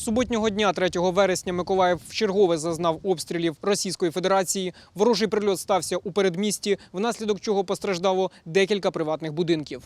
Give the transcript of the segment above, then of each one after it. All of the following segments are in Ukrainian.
Суботнього дня, 3 вересня, Миколаїв вчергове зазнав обстрілів Російської Федерації. Ворожий прильот стався у передмісті, внаслідок чого постраждало декілька приватних будинків.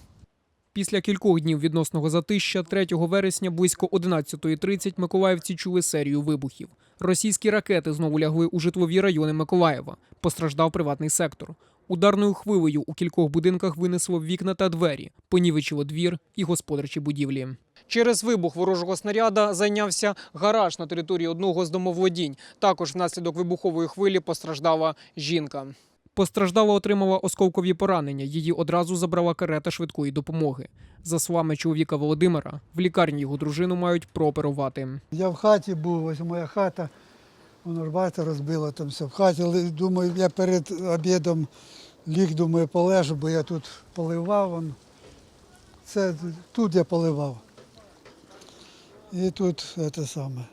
Після кількох днів відносного затища 3 вересня близько 11.30 миколаївці чули серію вибухів. Російські ракети знову лягли у житлові райони Миколаєва. Постраждав приватний сектор. Ударною хвилею у кількох будинках винесло вікна та двері, понівечило двір і господарчі будівлі. Через вибух ворожого снаряда зайнявся гараж на території одного з домоволодінь. Також внаслідок вибухової хвилі постраждала жінка. Постраждала отримала осколкові поранення. Її одразу забрала карета швидкої допомоги. За словами чоловіка Володимира, в лікарні його дружину мають прооперувати. Я в хаті був, ось моя хата, воно бачите, розбило там все в хаті. Думаю, я перед обідом ліг, думаю, полежу, бо я тут поливав. Це тут я поливав. І тут це саме.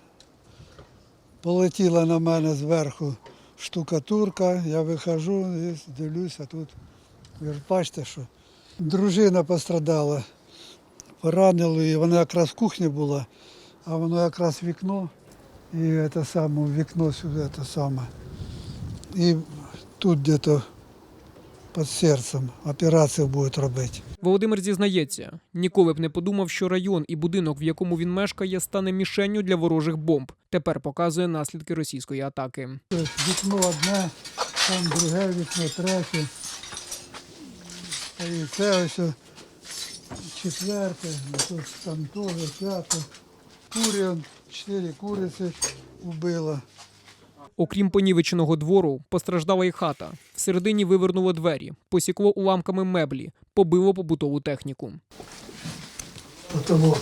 Полетіла на мене зверху штукатурка, я виходжу і дивлюся тут. Бачите, що дружина пострадала, поранило її, вона якраз в кухні була а воно якраз вікно, і це саме, вікно сюди це саме. І тут десь під серцем операцію будуть робити. Володимир зізнається, ніколи б не подумав, що район і будинок, в якому він мешкає, стане мішенню для ворожих бомб. Тепер показує наслідки російської атаки. Вікно одне, там друге вікно, третє. І це ось четверте, тут там теж п'яте. Курі, чотири куриці вбило. Окрім понівеченого двору, постраждала й хата. Всередині вивернуло двері, посікло уламками меблі, побило побутову техніку. потолок.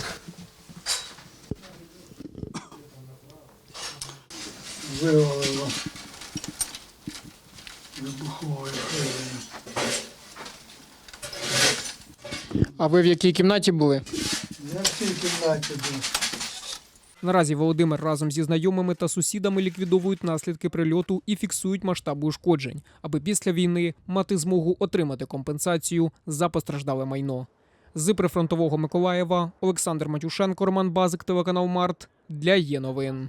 Вивалило вибуховою. А ви в якій кімнаті були? Я в цій кімнаті був. Наразі Володимир разом зі знайомими та сусідами ліквідовують наслідки прильоту і фіксують масштаби ушкоджень, аби після війни мати змогу отримати компенсацію за постраждале майно. З прифронтового Миколаєва Олександр Матюшенко, Роман Базик, телеканал Март для є новин.